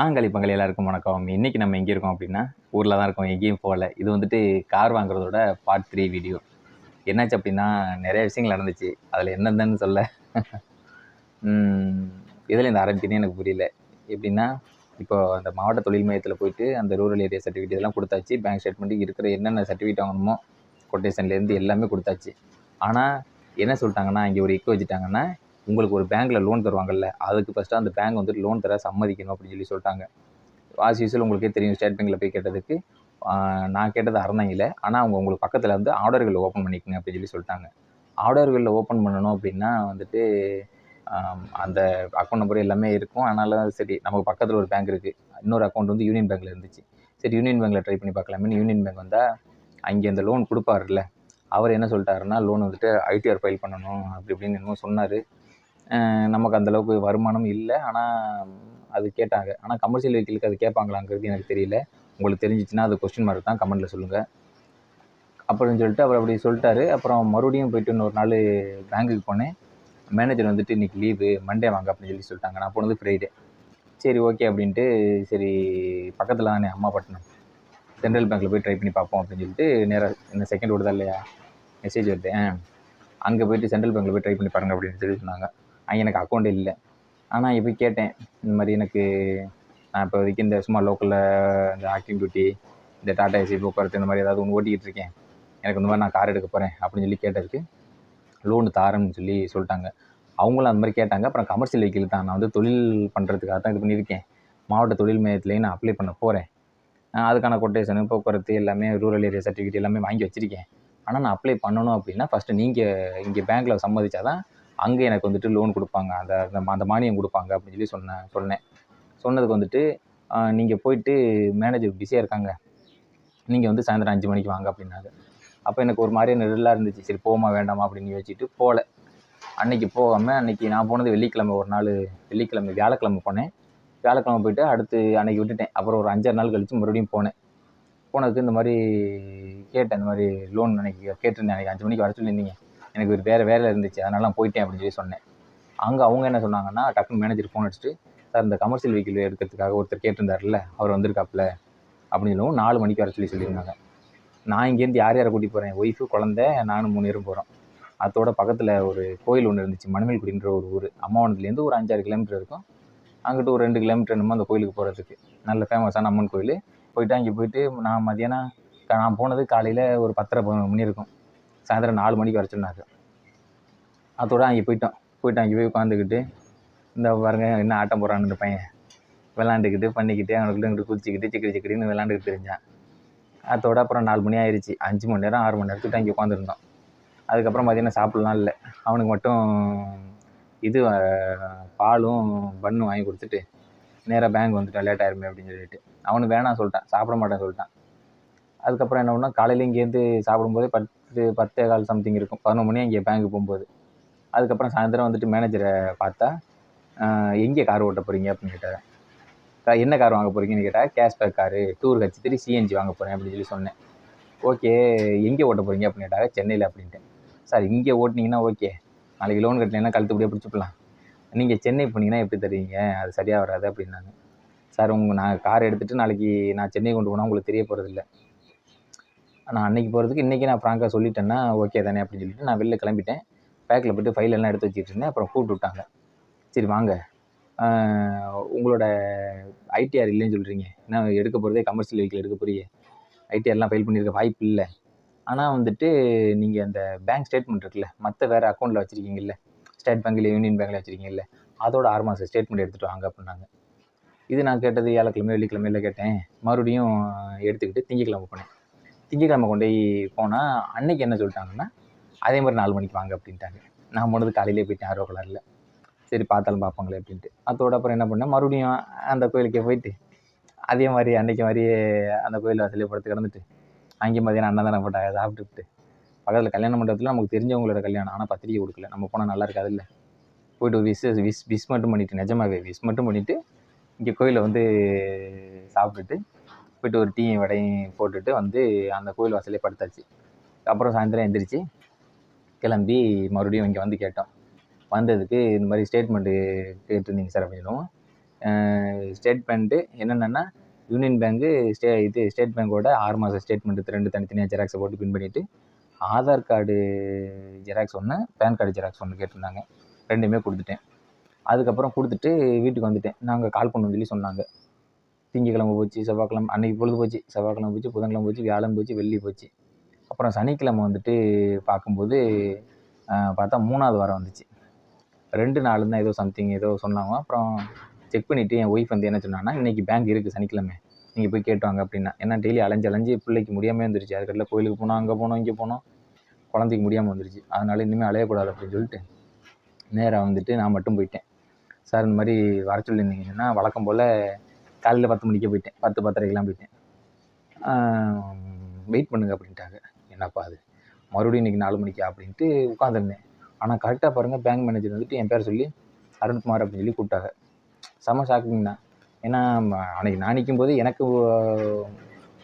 ஆங்காளி பங்காளி எல்லாருக்கும் வணக்கம். இன்றைக்கி நம்ம எங்கே இருக்கோம் அப்படின்னா ஊரில் தான் இருக்கோம் எங்கேயும் போகல. இது வந்துட்டு கார் வாங்குறதோட பார்ட் த்ரீ வீடியோ என்னாச்சு அப்படின்னா நிறைய விஷயங்கள் நடந்துச்சு. அதில் என்னென்னு சொல்ல. இதில் இந்த ஆரம்பிக்கனே எனக்கு புரியல. எப்படின்னா இப்போ அந்த மாவட்ட தொழில் மையத்தில் போயிட்டு அந்த ரூரல் ஏரியா சர்டிஃபிகேட் இதெல்லாம் கொடுத்தாச்சு. பேங்க் ஸ்டேட்மெண்ட்டு இருக்கிற என்னென்ன சர்டிஃபிகேட் வாங்கணுமோ கொட்டேஷன்லேருந்து எல்லாமே கொடுத்தாச்சு. ஆனால் என்ன சொல்லிட்டாங்கன்னா இங்கே ஒரு இக்கு வச்சுட்டாங்கன்னா உங்களுக்கு ஒரு பேங்க்கில் லோன் தருவாங்கல்ல அதுக்கு ஃபஸ்ட்டு அந்த பேங்க் வந்துட்டு லோன் தர சம்மதிக்கணும் அப்படின்னு சொல்லி சொல்லிட்டாங்க. ஆஸ் யூஸ்வல் உங்களுக்கே தெரியும் ஸ்டேட் பேங்க்கில் போய் கேட்டதுக்கு நான் கேட்டது அறந்தாங்கில ஆனால் அவங்க உங்களுக்கு பக்கத்தில் வந்து ஆர்டர்கள் ஓப்பன் பண்ணிக்கங்க அப்படின்னு சொல்லி சொல்லிட்டாங்க. ஆர்டர்களில் ஓப்பன் பண்ணணும் அப்படின்னா வந்துட்டு அந்த அக்கௌண்ட் நம்பர் எல்லாமே இருக்கும். அதனால சரி நமக்கு பக்கத்தில் ஒரு பேங்க் இருக்குது இன்னொரு அக்கௌண்ட் வந்து யூனியன் பேங்க்கில் இருந்துச்சு. சரி யூனியன் பேங்க்கில் ட்ரை பண்ணி பார்க்கலாமே யூனியன் பேங்க் வந்தால் அங்கே அந்த லோன் கொடுப்பாருல்ல. அவர் என்ன சொல்லிட்டாருன்னா லோன் வந்துட்டு ஐடிஆர் ஃபைல் பண்ணணும் அப்படி இப்படின்னு என்னமோ சொன்னார். நமக்கு அந்தளவுக்கு வருமானம் இல்லை. ஆனால் அது கேட்டாங்க. ஆனால் கமர்ஷியல் வெஹிக்கிளுக்கு அது கேட்பாங்களாங்கிறது எனக்கு தெரியல. உங்களுக்கு தெரிஞ்சிச்சுன்னா அது கொஸ்டின் மார்க் தான் கமெண்ட்டில் சொல்லுங்கள் அப்படின்னு சொல்லிட்டு அவர் அப்படி சொல்லிட்டாரு. அப்புறம் மறுபடியும் போயிட்டு இன்னொரு நாள் பேங்க்குக்கு போனேன். மேனேஜர் வந்துட்டு இன்றைக்கி லீவு மண்டே வாங்க அப்படின்னு சொல்லி சொல்லிட்டாங்க. நான் போனது ஃப்ரைடே சரி ஓகே அப்படின்ட்டு சரி பக்கத்தில் தானே அம்மாப்பட்டினம் சென்ட்ரல் பேங்க்கில் போய் ட்ரை பண்ணி பார்ப்போம் அப்படின்னு சொல்லிட்டு நேராக இந்த செகண்ட் ஓடுதா இல்லையா? மெசேஜ் வருது அங்கே போயிட்டு சென்ட்ரல் பேங்க்கில் போய் ட்ரை பண்ணி பாருங்கள் அப்படின்னு சொல்லி சொன்னாங்க. எனக்கு அக்கௌண்ட் இல்லை. ஆனால் இப்போ போய் கேட்டேன். இந்த மாதிரி எனக்கு நான் இப்போ வரைக்கும் இந்த சும்மா லோக்கலில் இந்த ஆக்டிங் டியூட்டி இந்த டாடா ஏசி போக்குவரத்து இந்த மாதிரி ஏதாவது ஒன்று ஓட்டிக்கிட்டு இருக்கேன். எனக்கு இந்த மாதிரி நான் கார் எடுக்க போகிறேன் அப்படின்னு சொல்லி கேட்டதுக்கு லோனு தாரேன்னு சொல்லி சொல்லிட்டாங்க. அவங்களும் அந்த மாதிரி கேட்டாங்க. அப்புறம் கமர்ஷியல் வெஹிக்கிள் தான். நான் வந்து தொழில் பண்ணுறதுக்காக தான் இது பண்ணியிருக்கேன். மாவட்ட தொழில் மையத்துலேயும் நான் அப்ளை பண்ண போகிறேன் அதுக்கான கொட்டேஷனு போக்குவரத்து எல்லாமே ரூரல் ஏரியா சர்டிஃபிகேட் எல்லாமே வாங்கி வச்சுருக்கேன். ஆனால் நான் அப்ளை பண்ணணும் அப்படின்னா ஃபஸ்ட்டு நீங்கள் இங்கே பேங்க்கில் சம்மதிச்சாதான் அங்கே எனக்கு வந்துட்டு லோன் கொடுப்பாங்க. அந்த அந்த அந்த மானியம் கொடுப்பாங்க அப்படின்னு சொல்லி சொன்னேன் சொன்னேன். சொன்னதுக்கு வந்துட்டு நீங்கள் போயிட்டு மேனேஜர் பிஸியாக இருக்காங்க. நீங்கள் வந்து சாயந்தரம் அஞ்சு மணிக்கு வாங்க அப்படின்னாங்க. அப்போ எனக்கு ஒரு மாதிரியே நெருடலாக இருந்துச்சு. சரி போமா வேண்டாமா அப்படின்னு யோசிச்சுட்டு போகல அன்றைக்கி போகாமல் அன்னைக்கு நான் போனது வெள்ளிக்கிழமை ஒரு நாள் வெள்ளிக்கிழமை வியாழக்கிழமை போனேன். வியாழக்கிழமை போயிட்டு அடுத்து அன்னைக்கு விட்டுட்டேன். அப்புறம் ஒரு அஞ்சாறு நாள் கழித்து மறுபடியும் போனேன். போனதுக்கு இந்த மாதிரி கேட்டேன். இந்த மாதிரி லோன் அன்றைக்கி கேட்டிருந்தேன். அன்றைக்கி அஞ்சு மணிக்கு வர சொல்லியிருந்தீங்க. எனக்கு ஒரு வேறு வேலை இருந்துச்சு அதனால நான் போயிட்டேன் அப்படின்னு சொல்லி சொன்னேன். அங்கே அவங்க என்ன சொன்னாங்கன்னா டக்குன்னு மேனேஜர் ஃபோன் அடிச்சுட்டு சார் இந்த கமர்ஷியல் வெஹிக்கிள் எடுக்கிறதுக்காக ஒருத்தர் கேட்டிருந்தாருல்ல அவர் வந்திருக்காப்புல அப்படின்னு சொல்லவும் நாலு மணிக்கு வர சொல்லி சொல்லியிருந்தாங்க. நான் இங்கேருந்து யார் யாரை கூட்டிகிட்டு போகிறேன் ஒய்ஃபு குழந்த நானும் மூணு பேரும் போகிறோம் அதோட பக்கத்தில் ஒரு கோயில் ஒன்று இருந்துச்சு மணமேல்குடின்ற ஒரு ஊர். அம்மாவனத்துலேருந்து ஒரு அஞ்சாறு கிலோமீட்டர் இருக்கும். அங்கிட்டு ஒரு ரெண்டு கிலோமீட்டர் என்னமோ அந்த கோயிலுக்கு போகிறதுக்கு நல்ல ஃபேமஸான அம்மன் கோயில். போயிட்டு அங்கே போயிட்டு நான் மதியானம் நான் போனது காலையில் ஒரு பத்தரை மணி இருக்கும். சாயந்தரம் நாலு மணிக்கு வர சொன்னாங்க. அதோட அங்கே போயிட்டோம் போயிட்டு அங்கே போய் உட்காந்துக்கிட்டு இந்த பாருங்க என்ன ஆட்டம் போடுறான்னு இந்த பையன். விளாண்டுக்கிட்டு பண்ணிக்கிட்டு அவனுக்கு இங்கிட்டு குதிச்சிக்கிட்டு சிக்கடி சிக்கடின்னு விளாண்டுக்கிட்டு தெரிஞ்சான் அதோட அப்புறம் நாலு மணி ஆயிடுச்சு அஞ்சு மணி நேரம் ஆறு மணி நேரத்துக்கு அங்கே உட்காந்துருந்தோம் அதுக்கப்புறம் பார்த்திங்கன்னா சாப்பிட்லாம் இல்லை. அவனுக்கு மட்டும் இது பாலும் பன்னும் வாங்கி கொடுத்துட்டு நேராக பேங்க் வந்துட்டான். லேட் ஆயிருமே அப்படின்னு சொல்லிட்டு. அவனுக்கு வேணாம் சொல்லிட்டான். சாப்பிட மாட்டேன்னு சொல்லிட்டான். அதுக்கப்புறம் என்ன பண்ணால் காலையில் இங்கேருந்து சாப்பிடும்போதே பத்து பத்தே கால் சம்திங் இருக்கும். பதினொரு மணி அங்கே பேங்க்கு போகும்போது. அதுக்கப்புறம் சாயந்தரம் வந்துட்டு மேனேஜரை பார்த்தா எங்கே கார் ஓட்ட போகிறீங்க அப்படின்னு கேட்டார். "கா- என்ன கார் வாங்க போகிறீங்கன்னு கேட்டால் கேஷ்பேக் காரு டூர் கட்சி சிஎன்ஜி வாங்க போகிறேன் அப்படின்னு சொல்லி சொன்னேன். ஓகே எங்கே ஓட்ட போகிறீங்க அப்படின்னு கேட்டாங்க சென்னையில் அப்படின்ட்டு சார் இங்கே ஓட்டினீங்கன்னா ஓகே. நாளைக்கு லோன் கட்டலைன்னா கழுத்துப்படியே பிடிச்சிப்பலாம் நீங்கள் சென்னை போனீங்கன்னா எப்படி தருவீங்க? அது சரியாக வராது அப்படின்னாங்க. சார் உங்கள் நான் கார் எடுத்துகிட்டு நாளைக்கு நான் சென்னை கொண்டு போனால் உங்களுக்கு தெரிய போகிறதில்ல நான் அன்றைக்கி போகிறதுக்கு இன்றைக்கி நான் ஃப்ராங்காக சொல்லிட்டேன்னா ஓகே தானே அப்படின்னு சொல்லிட்டு நான் வெளில கிளம்பிட்டேன். பேக்கில் போய்ட்டு ஃபைல் எல்லாம் எடுத்து வச்சுட்டு இருந்தேன் அப்புறம் கூப்பிட்டு விட்டாங்க. சரி வாங்க. உங்களோட ஐடிஆர் இல்லைன்னு சொல்கிறீங்க நான் எடுக்க போகிறதே கமர்ஷியல் வெஹிக்கிள் எடுக்க போறியே ஐடிஆர்லாம் ஃபைல் பண்ணியிருக்க வாய்ப்பு இல்லை. ஆனால் வந்துட்டு நீங்கள் அந்த பேங்க் ஸ்டேட்மெண்ட் இருக்குல்ல மற்ற வேறு அக்கௌண்ட்டில் வச்சுருக்கீங்கல்ல ஸ்டேட் பேங்க்கில் யூனியன் பேங்க்கில் வச்சுருக்கீங்கல்ல அதோட ஆறு மாதம் ஸ்டேட்மெண்ட் எடுத்துகிட்டு வாங்க அப்படின்னாங்க. இது நான் கேட்டது ஏழக்கிழமை வெள்ளிக்கிழமையில கேட்டேன். மறுபடியும் எடுத்துக்கிட்டு திங்கக்கிழமை போனேன். திங்கக்கிழமை கொண்டு போய் போனால் அன்னைக்கு என்ன சொல்லிட்டாங்கன்னா அதே மாதிரி நாலு மணிக்கு வாங்க அப்படின்ட்டாங்க. நான் போனது காலையிலே போயிட்டேன் ஆர்வ கலரில் சரி பார்த்தாலும் பார்ப்பாங்களே அப்படின்ட்டு. அதோட அப்புறம் என்ன பண்ணேன் மறுபடியும் அந்த கோயிலுக்கே போயிட்டு அதே மாதிரி அன்னைக்கு மாதிரியே அந்த கோயில் வாசலே படுத்து கிடந்துட்டு அங்கேயும் மதியானம் அன்னதானம் போட்டாங்க சாப்பிட்டுட்டு பக்கத்தில் கல்யாண மண்டபத்தில் நமக்கு தெரிஞ்சவங்களோட கல்யாணம் ஆனால் பத்திரிக்கை கொடுக்கல. நம்ம போனால் நல்லா இருக்காது இல்லை. போயிட்டு ஒரு விஷ் விஷ் விஷ் மட்டும் பண்ணிவிட்டு நிஜமாவே விஷ் மட்டும் பண்ணிவிட்டு இங்கே கோயிலில் வந்து சாப்பிட்டுட்டு போயிட்டு ஒரு டீ வடையும் போட்டுட்டு வந்து அந்த கோயில் வாசலே படுத்தாச்சு. அப்புறம் சாயந்தரம் எழுந்திரிச்சு கிளம்பி மறுபடியும் இங்கே வந்து கேட்டோம். வந்ததுக்கு இந்த மாதிரி ஸ்டேட்மெண்ட்டு கேட்டிருந்தீங்க சார் அப்படின்னு. ஸ்டேட்மெண்ட்டு என்னென்னா யூனியன் பேங்க்கு ஸ்டே இது ஸ்டேட் பேங்க்கோட ஆறு மாத ஸ்டேட்மெண்ட் ரெண்டு தனித்தனியாக ஜெராக்ஸை போட்டு பின் பண்ணிவிட்டு ஆதார் கார்டு ஜெராக்ஸ் ஒன்று பேன் கார்டு ஜெராக்ஸ் ஒன்று கேட்டிருந்தாங்க. ரெண்டுமே கொடுத்துட்டேன். அதுக்கப்புறம் கொடுத்துட்டு வீட்டுக்கு வந்துட்டேன். நாங்கள் கால் பண்ணணும்னு சொல்லி சொன்னாங்க. திங்கக்கிழமை போச்சு செவ்வாய்க்கிழமை அன்றைக்கி பொழுது போச்சு செவ்வாய்க்கிழமை போச்சு புதன்கிழமை போச்சு வியாழன் போச்சு வெள்ளி போச்சு. அப்புறம் சனிக்கிழமை வந்துட்டு பார்க்கும்போது பார்த்தா மூணாவது வாரம் வந்துச்சு. ரெண்டு நாள் தான் ஏதோ சம்திங் ஏதோ சொன்னாங்க. அப்புறம் செக் பண்ணிவிட்டு என் ஒய்ஃப் வந்து என்ன சொன்னாங்கன்னா இன்றைக்கி பேங்க் இருக்குது சனிக்கிழமை. நீங்கள் போய் கேட்டு வாங்க அப்படின்னா. ஏன்னா டெய்லி அலைஞ்சு அலைஞ்சு பிள்ளைக்கு முடியாமல் வந்துருச்சு. அதுக்கடல கோயிலுக்கு போனோம் அங்கே போனோம் இங்கே போனோம். குழந்தைக்கு முடியாமல் வந்துருச்சு. அதனால் இனிமேல் அலையக்கூடாது அப்படின்னு சொல்லிட்டு நேராக வந்துட்டு நான் மட்டும் போயிட்டேன். சார் இந்த மாதிரி வர சொல்லியிருந்தீங்கன்னா வழக்கம் போல் காலையில் பத்து மணிக்கே போயிட்டேன். பத்து பத்தரைக்கெலாம் போயிட்டேன். வெயிட் பண்ணுங்க அப்படின்ட்டாங்க. என்னப்பா அது? மறுபடியும் இன்றைக்கி நாலு மணிக்கா அப்படின்ட்டு உட்காந்துருந்தேன் ஆனால் கரெக்டாக பாருங்கள் பேங்க் மேனேஜர் வந்துட்டு என் பேர் சொல்லி அருண்குமார் அப்படின்னு சொல்லி கூப்பிட்டாங்க. செம ஷாக்கிங் தான். ஏன்னா அன்னைக்கு நான் நிற்கும் போது எனக்கு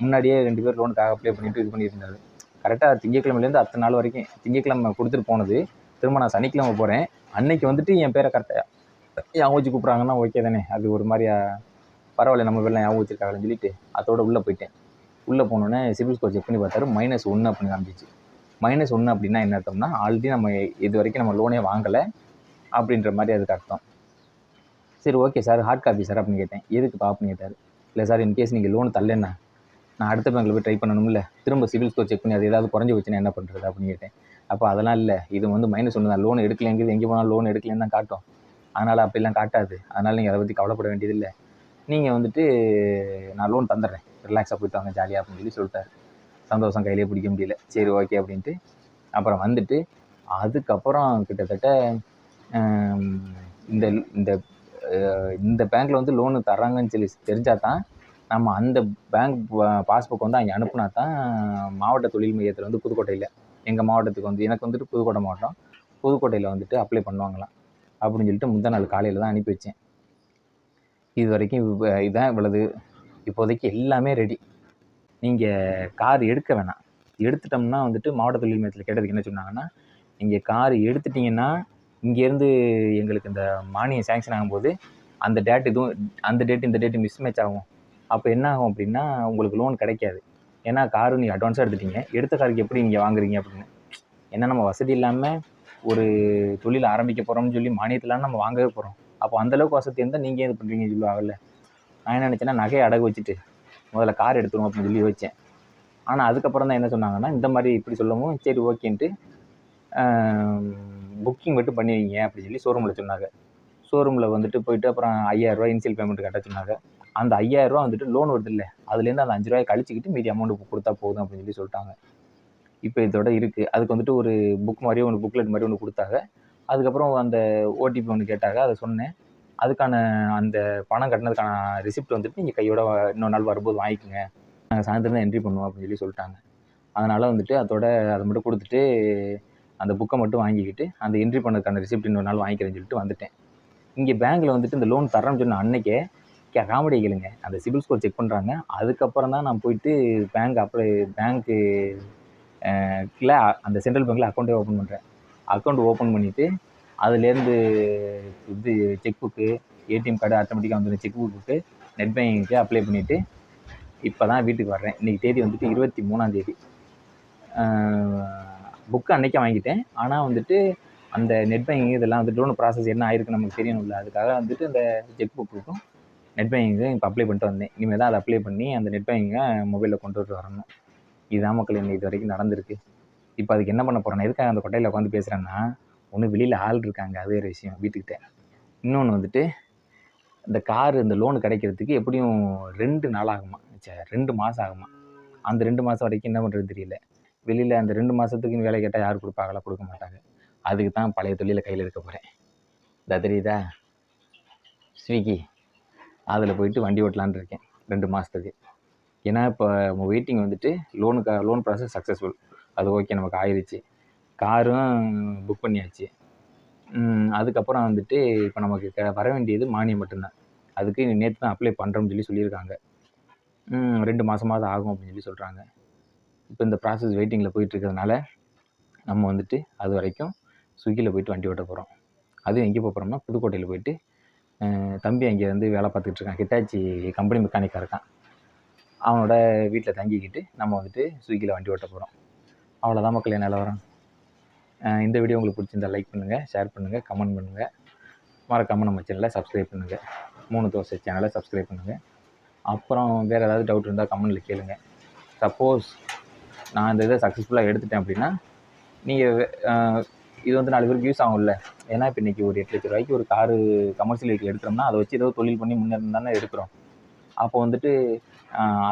முன்னாடியே ரெண்டு பேர் லோனுக்காக அப்ளை பண்ணிட்டு இது பண்ணியிருந்தாரு. கரெக்டாக திங்கக்கிழமையிலேருந்து அத்தனை நாள் வரைக்கும் திங்கக்கிழமை கொடுத்துட்டு போனது. திரும்ப நான் சனிக்கிழமை போகிறேன் அன்னைக்கு வந்துட்டு என் பேரை கரெக்டாக ஞாபகம் வச்சு கூப்பிட்றாங்கன்னா ஓகே தானே? அது ஒரு மாதிரியா பரவாயில்ல நம்ம பேர்லாம் ஞாபகம் வச்சிருக்காங்கன்னு சொல்லிட்டு அதோட உள்ளே போயிட்டேன். உள்ளே போனோன்னே சிபில் ஸ்கோர் செக் பண்ணி பார்த்தாரு மைனஸ் ஒன்று அப்படின்னு காமிச்சிச்சு. மைனஸ் ஒன்று அப்படின்னா என்ன அர்த்தம்னா ஆல்ரெடி நம்ம இது வரைக்கும் நம்ம லோனே வாங்கலை அப்படின்ற மாதிரி அதுக்கு அர்த்தம். சரி okay sir hard copy sir அப்படின்னு கேட்டேன். எதுக்குப்பா அப்படின்னு கேட்டார். இல்லை சார் இன்கேஸ் நீங்கள் லோன் தரலன்னா நான் அடுத்த பேங்க்கில் போய் ட்ரை பண்ணணும்ல திரும்ப சிபில் ஸ்கோர் செக் பண்ணி அது ஏதாவது குறைஞ்சி வச்சுன்னா என்ன பண்ணுறது அப்படின்னு கேட்டேன். அப்போ அதெல்லாம் இல்லை இது வந்து மைனஸ் ஒன்று தான். லோன் எடுக்கலைங்கிறது எங்கே போனாலும் லோன் எடுக்கலைன்னு தான் காட்டும். அதனால் அப்படிலாம் காட்டாது. அதனால் நீங்கள் அதை பற்றி கவலைப்பட வேண்டியதில்லை. நீங்கள் வந்துட்டு நான் லோன் தந்துடுறேன். ரிலாக்ஸாக போய்ட்டு வாங்க ஜாலியாக அப்படின்னு சொல்லி சொல்லிட்டாரு. சந்தோஷம் கையிலே பிடிக்க முடியல. சரி ஓகே அப்படின்ட்டு. அப்புறம் வந்துட்டு அதுக்கப்புறம் கிட்டத்தட்ட இந்த இந்த இந்த பேங்க்கில் வந்து லோனு தர்றாங்கன்னு சொல்லி தெரிஞ்சால் தான் நம்ம அந்த பேங்க் பாஸ்புக் வந்து அங்கே அனுப்புனா தான் மாவட்ட தொழில் மையத்தில் வந்து புதுக்கோட்டையில் எங்கள் மாவட்டத்துக்கு வந்து எனக்கு வந்துட்டு புதுக்கோட்டை மாவட்டம் புதுக்கோட்டையில் வந்துட்டு அப்ளை பண்ணுவாங்களாம். அப்படின்னு சொல்லிட்டு முந்தா நாள் காலையில் தான் அனுப்பி வச்சேன். இது வரைக்கும் இதுதான் இவ்வளவு. இப்போதைக்கு எல்லாமே ரெடி நீங்கள் கார் எடுக்க வேணாம். எடுத்துட்டோம்னா வந்துட்டு மாவட்ட தொழில் மையத்தில் கேட்டதுக்கு என்ன சொன்னாங்கன்னா நீங்கள் கார் எடுத்துட்டீங்கன்னா இங்கேருந்து எங்களுக்கு இந்த மானியம் சேங்ஷன் ஆகும்போது அந்த டேட் இதுவும் அந்த டேட் இந்த டேட்டு மிஸ் மேட்ச் ஆகும். அப்போ என்ன ஆகும் அப்படின்னா உங்களுக்கு லோன் கிடைக்காது. ஏன்னா காரு நீங்கள் அட்வான்ஸாக எடுத்துட்டீங்க. எடுத்த காருக்கு எப்படி நீங்கள் வாங்குறீங்க அப்படின்னு. ஏன்னா நம்ம வசதி இல்லாமல் ஒரு தொழில் ஆரம்பிக்க போகிறோம்னு சொல்லி மானியத்திலாம் நம்ம வாங்கவே போகிறோம் அப்போ அந்தளவுக்கு வசதி இருந்தால் நீங்கள் இது பண்ணுறீங்கன்னு சொல்லுவாங்கல்ல. நான் என்ன நினச்சேன்னா நகையை அடகு வச்சுட்டு முதல்ல கார் எடுத்துருவோம் அப்படின்னு சொல்லி வச்சேன் ஆனால் அதுக்கப்புறம் தான் என்ன சொன்னாங்கன்னா இந்த மாதிரி இப்படி சொல்லவும் சரி ஓகேன்ட்டு புக்கிங் மட்டும் பண்ணி வைங்க அப்படின்னு சொல்லி ஷோரூமில் சொன்னாங்க. ஷோரூமில் வந்துட்டு போயிட்டு அப்புறம் ஐயாயிரரூவா இனிஷியல் பேமெண்ட் கட்ட சொன்னாங்க. அந்த ஐயாயிரரூவா வந்துட்டு லோன் வருது இல்லை அதுலேருந்து அந்த அஞ்சு ரூபாய் கழிச்சிக்கிட்டு மீதி அமௌண்ட் கொடுத்தா போதும் அப்படின்னு சொல்லி சொல்லிட்டாங்க. இப்போ இதோட இருக்குது அதுக்கு வந்துட்டு ஒரு புக் மாதிரி ஒன்று புக்லெட் மாதிரி ஒன்று கொடுத்தாங்க. அதுக்கப்புறம் அந்த ஓடிபி ஒன்று கேட்டாங்க அதை சொன்னேன். அதுக்கான அந்த பணம் கட்டினதுக்கான ரிசிப்ட் வந்துட்டு நீங்கள் கையோட இன்னொரு நாள் வரும்போது வாங்கிக்கோங்க. நாங்கள் சாயந்தரம் தான் என்ட்ரி பண்ணுவோம் அப்படின்னு சொல்லி சொல்லிட்டாங்க. அதனால் வந்துட்டு அதோட அதை மட்டும் கொடுத்துட்டு அந்த புக்கை மட்டும் வாங்கிக்கிட்டு அந்த என்ட்ரி பண்ணதுக்கான ரிசிப்ட் இன்னொரு நாள் வாங்கிக்கிறேன்னு சொல்லிட்டு வந்துட்டேன். இங்கே பேங்க்கில் வந்துட்டு இந்த லோன் தரேன்னு சொன்ன அன்னைக்கே கே காமெடி கேளுங்க. அந்த சிபில் ஸ்கோர் செக் பண்ணுறாங்க அதுக்கப்புறம் தான் நான் போயிட்டு பேங்க் அப்ளை பேங்க்கு கில் அந்த சென்ட்ரல் பேங்க்கில் அக்கௌண்ட்டே ஓப்பன் பண்ணுறேன் அக்கௌண்ட் ஓப்பன் பண்ணிவிட்டு அதுலேருந்து இது செக் புக்கு ஏடிஎம் கார்டு ஆட்டோமேட்டிக்காக வந்துடும் செக் புக்கு நெட் பேங்கிங்க்கு அப்ளை பண்ணிவிட்டு இப்போ தான் வீட்டுக்கு வர்றேன். இன்றைக்கி தேதி வந்துட்டு இருபத்தி மூணாம் தேதி. புக்கு அன்னைக்கே வாங்கிட்டேன். ஆனால் வந்துட்டு அந்த நெட் பேங்கிங் இதெல்லாம் வந்துட்டு லோன் ப்ராசஸ் என்ன ஆயிருக்கு நமக்கு தெரியணும்ல. அதுக்காக வந்துட்டு அந்த செக் புக்குக்கும் நெட் பேங்கிங்கும் இப்போ அப்ளை பண்ணிட்டு வந்தேன். இனிமேல் தான் அதை அப்ளை பண்ணி அந்த நெட் பேங்கிங்கை மொபைலில் கொண்டு வரணும். இதுதான் மக்கள் இன்னைக்கு இது வரைக்கும் நடந்திருக்கு. இப்போ அதுக்கு என்ன பண்ண போகிறேன் எதுக்காக அந்த கொட்டையில் உட்காந்து பேசுகிறேன்னா ஒன்று வெளியில் ஆள் இருக்காங்க அது வேறு விஷயம் வீட்டுக்கிட்ட. இன்னொன்று வந்துட்டு இந்த கார் இந்த லோன் கிடைக்கிறதுக்கு எப்படியும் ரெண்டு நாள் ஆகுமா? ச்சே ரெண்டு மாதம் ஆகுமா? அந்த ரெண்டு மாதம் வரைக்கும் என்ன பண்ணுறது தெரியல. வெளியில் அந்த ரெண்டு மாதத்துக்கு வேலை கேட்டால் யார் கொடுப்பாங்களா கொடுக்க மாட்டாங்க. அதுக்கு தான் பழைய தொழிலை கையில் எடுக்க போகிறேன் இதா தெரியுதா? ஸ்விக்கி அதில் போயிட்டு வண்டி ஓட்டலான்னு இருக்கேன் ரெண்டு மாதத்துக்கு ஏன்னா இப்போ வெயிட்டிங் வந்துட்டு லோனுக்கு லோன் ப்ராசஸ் சக்ஸஸ்ஃபுல் அது ஓகே நமக்கு ஆயிடுச்சு காரும் புக் பண்ணியாச்சு. அதுக்கப்புறம் வந்துட்டு இப்போ நமக்கு க வர வேண்டியது மானியம் மட்டும்தான். அதுக்கு நேற்று தான் அப்ளை பண்ணுறோம்னு சொல்லி சொல்லியிருக்காங்க. ரெண்டு மாதமாவது ஆகும் அப்படின்னு சொல்லி சொல்கிறாங்க இப்போ இந்த ப்ராசஸ் வெயிட்டிங்கில் போயிட்டுருக்கிறதுனால நம்ம வந்துட்டு அது வரைக்கும் ஸ்விக்கியில் போயிட்டு வண்டி ஓட்ட போகிறோம் அதுவும் எங்கே போக போகிறோம்னா புதுக்கோட்டையில் போயிட்டு தம்பி அங்கே வந்து வேலை பார்த்துக்கிட்டு இருக்கான். ஹிட்டாச்சி கம்பெனி மெக்கானிக்காக இருக்கான். அவனோட வீட்டில் தங்கிக்கிட்டு நம்ம வந்துட்டு ஸ்விக்கியில் வண்டி ஓட்ட போகிறோம் அவ்வளோதான் மக்களே நிலவரம் இந்த வீடியோ உங்களுக்கு பிடிச்சிருந்தா லைக் பண்ணுங்கள் ஷேர் பண்ணுங்கள் கமெண்ட் பண்ணுங்கள் மறக்காமல் நம்ம சேனலை சப்ஸ்கிரைப் பண்ணுங்கள் மூணு தோசை சேனலை சப்ஸ்கிரைப் பண்ணுங்கள் அப்புறம் வேறு ஏதாவது டவுட் இருந்தால் கமெண்ட்டில் கேளுங்க. சப்போஸ் நான் இந்த இதை சக்ஸஸ்ஃபுல்லாக எடுத்துட்டேன் அப்படின்னா நீங்கள் இது வந்து நாலு பேருக்கு யூஸ் ஆகும்ல. ஏன்னா இப்போ இன்றைக்கி ஒரு எட்டு லட்ச ரூபாய்க்கு ஒரு காரு கமர்ஷியல் வெஹிக்கிள் எடுக்கிறோம்னா அதை வச்சு ஏதோ தொழில் பண்ணி முன்னேறணும் தானே எடுக்கிறோம். அப்போ வந்துட்டு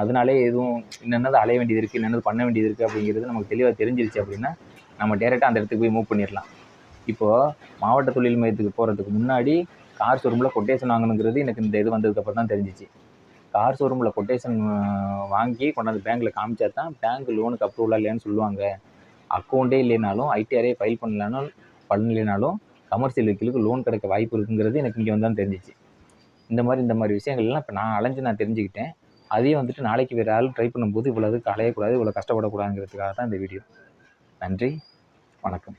அதனாலே எதுவும் என்னென்னது அலைய வேண்டியது இருக்குது என்னென்னது பண்ண வேண்டியது இருக்குது அப்படிங்கிறது நமக்கு தெளிவாக தெரிஞ்சிருச்சு அப்படின்னா நம்ம டேரெக்டாக அந்த இடத்துக்கு போய் மூவ் பண்ணிடலாம் இப்போது மாவட்ட தொழில் மையத்துக்கு போகிறதுக்கு முன்னாடி கார் ஷோரூமில் கொட்டேஷன் வாங்கணுங்கிறது எனக்கு இந்த இது வந்ததுக்கப்புறம் தான் தெரிஞ்சிச்சு. கார் ஷோரூமில் கொட்டேஷன் வாங்கி கொண்டாந்து பேங்க்கில் காமிச்சா தான் பேங்க் லோனுக்கு அப்ரூவலாக இல்லையான்னு சொல்லுவாங்க. அக்கௌண்ட்டே இல்லைனாலும் ஐடிஆரே ஃபைல் பண்ணலனாலும் பண்ணலைனாலும் கமர்ஷியல் வெஹிக்கிளுக்கு லோன் கிடைக்க வாய்ப்பு இருக்குங்கிறது எனக்கு இங்கே வந்து தான் தெரிஞ்சிச்சு. இந்த மாதிரி இந்த மாதிரி விஷயங்கள்லாம் இப்போ நான் அலைஞ்சு நான் தெரிஞ்சுக்கிட்டேன். அதையும் வந்துட்டு நாளைக்கு வேறு ஆள் ட்ரை பண்ணும்போது இவ்வளோ இதுக்கு அலையக்கூடாது இவ்வளோ கஷ்டப்படக்கூடாதுங்கிறதுக்காக தான் இந்த வீடியோ நன்றி வணக்கம்.